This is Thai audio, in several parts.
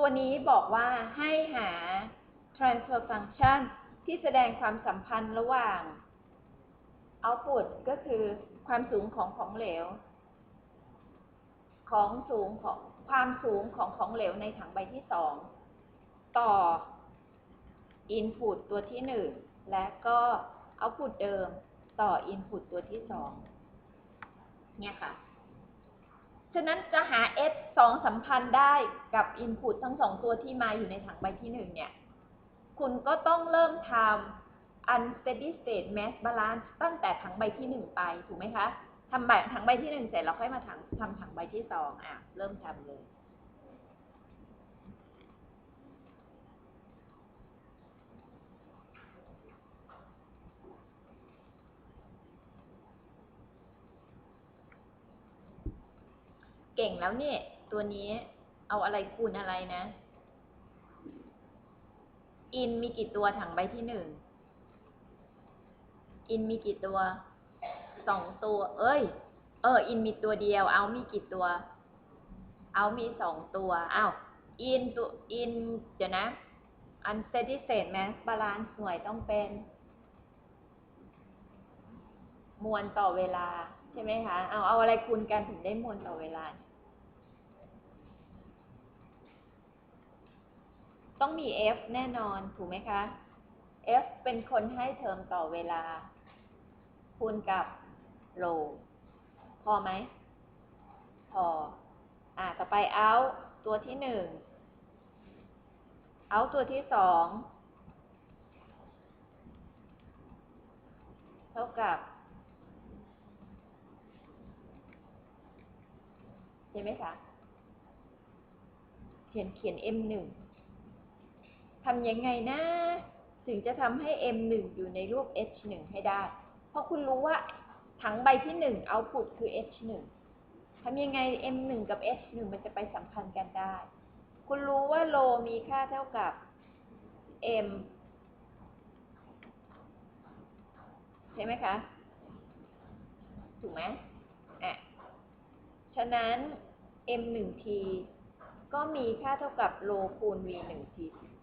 ตัวนี้บอกว่าให้หา transfer function ที่แสดงความสัมพันธ์ระหว่าง output ก็คือความสูงของของเหลว ของสูงของความสูงของของเหลวในถังใบที่สองต่อ input ตัวที่หนึ่งและก็ output เดิมต่อ input ตัวที่สองเนี่ยค่ะ ฉะนั้นจะหา s สองสัมพันธ์ได้กับ input ทั้งสองตัวที่มาอยู่ในถังใบที่หนึ่งเนี่ย คุณก็ต้องเริ่มทำ unsteady state mass balance ตั้งแต่ถังใบที่หนึ่งไป ถูกไหมคะทำแบบถังใบที่หนึ่งเสร็จเราค่อยมาถังทำถังใบที่สองอะ เริ่มทำเลย เก่งแล้วเนี่ย ตัวนี้เอาอะไรคูณอะไรนะ อินมีกี่ตัวถังใบที่หนึ่ง อินมีกี่ตัวสองตัว เอ้ย เออ อินมีตัวเดียว เอามีกี่ตัว เอามีสองตัวอ้าวอินตัวอินเดี๋ยวนะ unsteady state mass balance หน่วยต้องเป็น มวลต่อเวลาใช่ไหมคะ เอาเอาอะไรคูณกันถึงได้มวลต่อเวลา ต้องมี F แน่นอนถูกไหมคะ F เป็นคนให้เทอมต่อเวลา คูณกับโล พอไหม พอ อ่าต่อไปเอาตัวที่หนึ่งเอาตัวที่สองเท่ากับเห็นไหมคะ เขียนเขียน M หนึ่ง ทำยังไงนะ ถึงจะทำให้ M1 อยู่ในรูป H1 ให้ได้ เพราะคุณรู้ว่าถังใบที่ 1 output คือ H1 ทำยังไง M1 กับ H1 มันจะไปสัมพันธ์กันได้ คุณรู้ว่าโลมีค่าเท่ากับ M ใช่ไหมคะ ถูกไหมอะ ฉะนั้น M1T ก็มีค่าเท่ากับโลคูณ V1T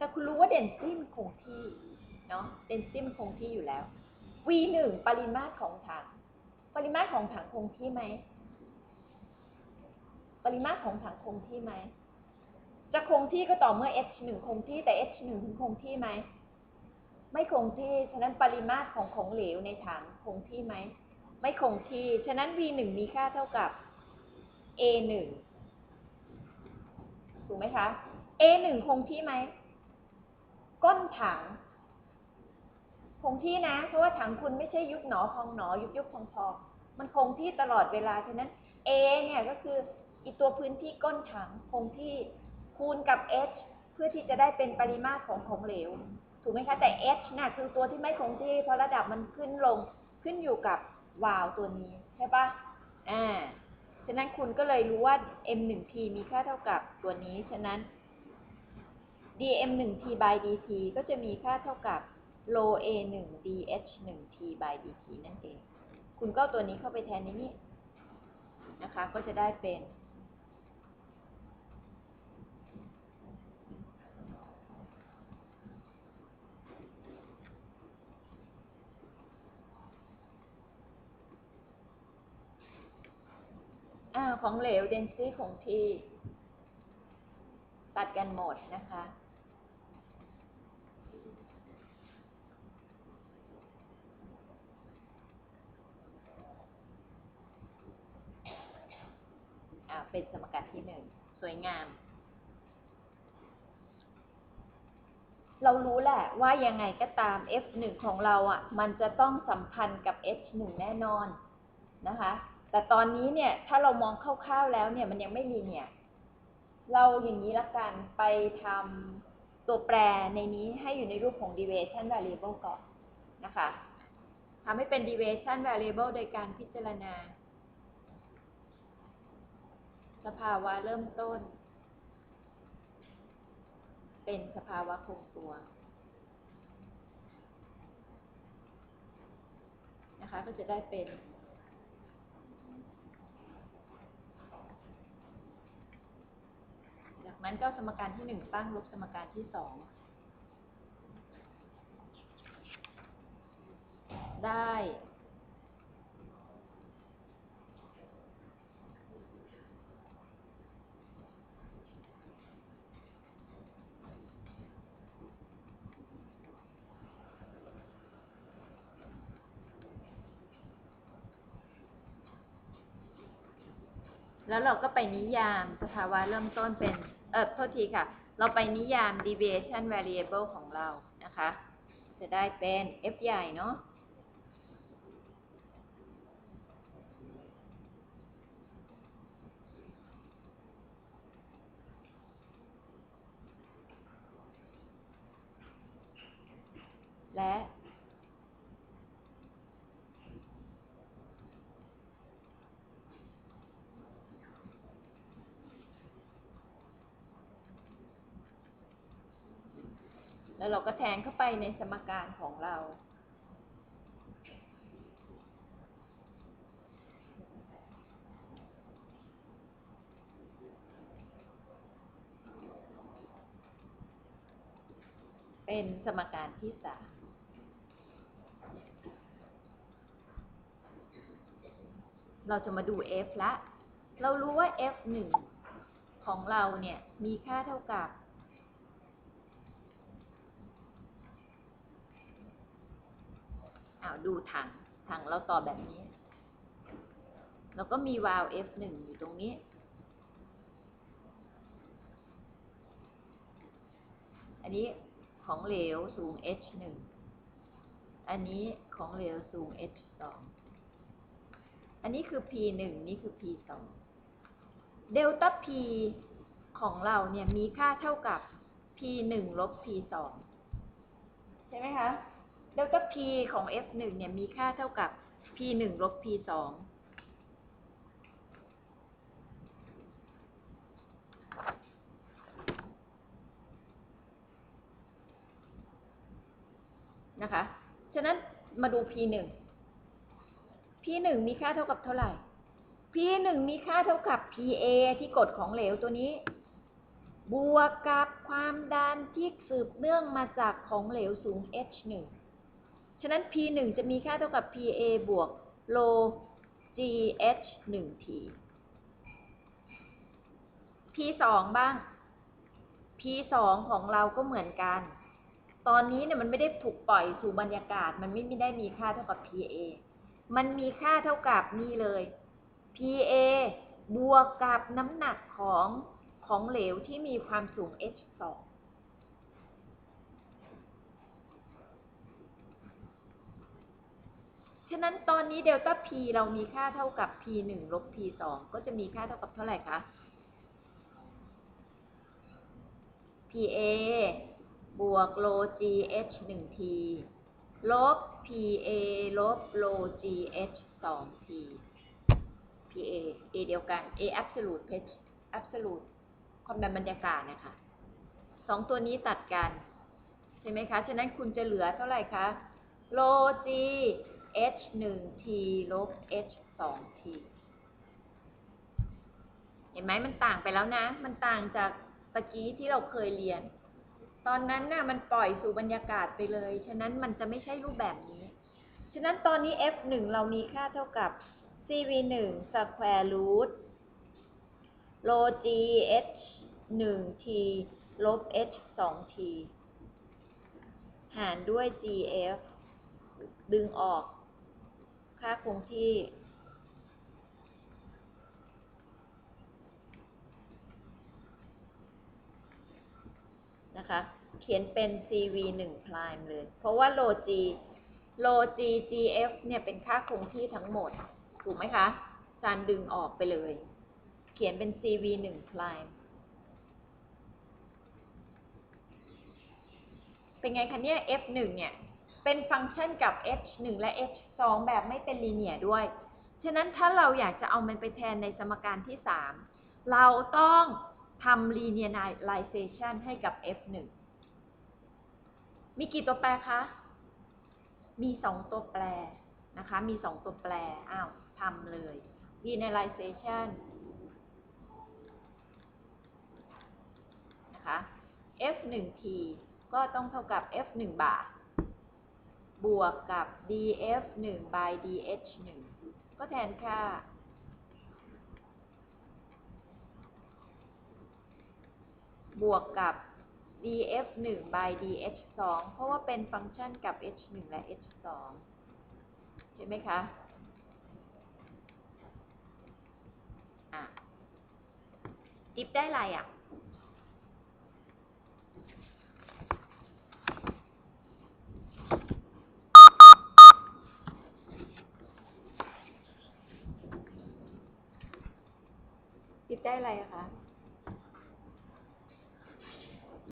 แต่คุณรู้ว่าเดนซิมคงที่เนาะเดนซิมคงที่อยู่แล้ว V1 ปริมาตรของถัง ปริมาตรของถังคงที่ไหม ปริมาตรของถังคงที่ไหม จะคงที่ก็ต่อเมื่อ H1 คงที่แต่ H1 ถึงคงที่ไหม ไม่คงที่ ฉะนั้นปริมาตรของของเหลวในถังคงที่ไหม ไม่คงที่ ฉะนั้น V1 มีค่าเท่ากับ A1 ถูกไหมคะ A1 คงที่ไหม ก้นถังคงที่นะ เพราะว่าถังคุณไม่ใช่ยุบหนอพองหนอ ยุบยุบพองพองมันคงที่ตลอดเวลาฉะนั้น A เนี่ยก็คืออีตัวพื้นที่ก้นถังคงที่คูณกับ H เพื่อที่จะได้เป็นปริมาตรของของเหลว ถูกไหมคะแต่ H น่ะคือตัวที่ไม่คงที่ เพราะระดับมันขึ้นลงขึ้นอยู่กับวาล์วตัวนี้ใช่ปะอ่าฉะนั้นคุณก็เลยรู้ว่า m1t มีค่าเท่ากับตัวนี้ฉะนั้น dm1t by dt ก็จะมีค่าเท่ากับ rho a1 dh1t by dt นั่นเอง คุณก็ตัวนี้เข้าไปแทนในนี้นะคะ ก็จะได้เป็น ของเหลว density คงทีตัดกันหมดนะคะ อ่า เป็นสมการที่หนึ่งสวยงาม เรารู้แหละว่ายังไงก็ตาม F1 ของเราอะ มันจะต้องสัมพันธ์กับ H1 แน่นอนนะคะ แต่ตอนนี้เนี่ยถ้าเรามองคร่าวๆแล้วเนี่ยมันยังไม่ลีเนี่ย เราอย่างนี้ละกันไปทำตัวแปรในนี้ให้อยู่ในรูปของ deviation variable ก่อนนะคะทำให้เป็น deviation variable โดยการพิจารณา สภาวะเริ่มต้น เป็นสภาวะคงตัวนะคะก็จะได้เป็นแล้วมันก็สมการที่หนึ่งตั้งลบสมการที่สองได้ แล้วเราก็ไปนิยามสภาวะเริ่มต้นเป็นเออโทษทีค่ะ เราไปนิยาม deviation variable ของเรานะคะ จะได้เป็น f ใหญ่เนาะและ แล้วเราก็แทนเข้าไปในสมการของเรา เป็นสมการที่สามเราจะมาดู f ละ เรารู้ว่า f หนึ่งของเราเนี่ย มีค่าเท่ากับ อ้าวดูถังถังเราต่อแบบนี้ แล้วก็มีวาล์ว F1 อยู่ตรงนี้ อันนี้ของเหลวสูง H1 อันนี้ของเหลวสูง H2 อันนี้คือ P1 นี่คือ P2 เดลต้า P ของเราเนี่ยมีค่าเท่ากับ P1 ลบ P2 ใช่ไหมคะ เดลต้า P ของ F1 เนี่ยมีค่าเท่ากับ P1 ลบ P2 นะคะ ฉะนั้นมาดู P1 P1 มีค่าเท่ากับเท่าไหร่ P1 มีค่าเท่ากับ PA ที่กฎของเหลวตัวนี้ บวกกับความดันที่สืบเนื่องมาจากของเหลวสูง H1 ฉะนั้น P1 จะมีค่าเท่ากับ PA บวกโล GH 1 T P2 บ้าง P2 ของเราก็เหมือนกัน ตอนนี้เนี่ยมันไม่ได้ถูกปล่อยสู่บรรยากาศ มันไม่ได้มีค่าเท่ากับ PA มันมีค่าเท่ากับนี่เลย PA บวกกับน้ำหนักของของเหลวที่มีความสูง H2 ฉะนั้นตอนนี้เดลต้า P เรามีค่าเท่ากับ P1 ลบ P2 ก็จะมีค่าเท่ากับเท่าไหร่คะ PA บวกโล GH 1 T ลบ PA ลบโล GH 2 T PA A เดียวกัน A absolute H absolute ความดันบรรยากาศนะคะสองตัวนี้ตัดกัน ใช่ไหมคะ ฉะนั้นคุณจะเหลือเท่าไหร่คะ โล G H 1 T ลบ H 2 T เห็นไหมมันต่างไปแล้วนะ มันต่างจากตะกี้ที่เราเคยเรียน ตอนนั้นน่ะมันปล่อยสู่บรรยากาศไปเลย ฉะนั้นมันจะไม่ใช่รูปแบบนี้ ฉะนั้นตอนนี้ F1 เรามีค่าเท่ากับ CV1 square root โล G H 1 T ลบ H 2 T หารด้วย GF ดึงออก ค่าคงที่ นะคะ เขียนเป็น CV 1 prime เลย เพราะว่าโล G โล G GF เนี่ยเป็นค่าคงที่ทั้งหมด ถูกไหมคะจานดึงออกไปเลย เขียนเป็น CV 1 prime เป็นไงคะเนี่ย F1 เนี่ย เป็นฟังก์ชันกับ H1 และ h 2 แบบไม่เป็นลีเนียด้วย ฉะนั้นถ้าเราอยากจะเอามันไปแทนในสมการที่ 3 เราต้องทำ linearization ให้กับ F1 มีกี่ตัวแปรคะ มี 2 ตัวแปรนะคะ มี 2 ตัวแปร อ้าวทำเลย linearization 1 t ก็ต้องเท่ากับ f 1 บาท บวกกับ df 1 by dh 1ก็แทนค่า บวกกับ df 1 by dh 2เพราะว่าเป็นฟังก์ชันกับ h 1และ h 2ใช่ไหมคะ อะจิ๊บได้ไรอะ จิ๊บได้ อะไรอะคะ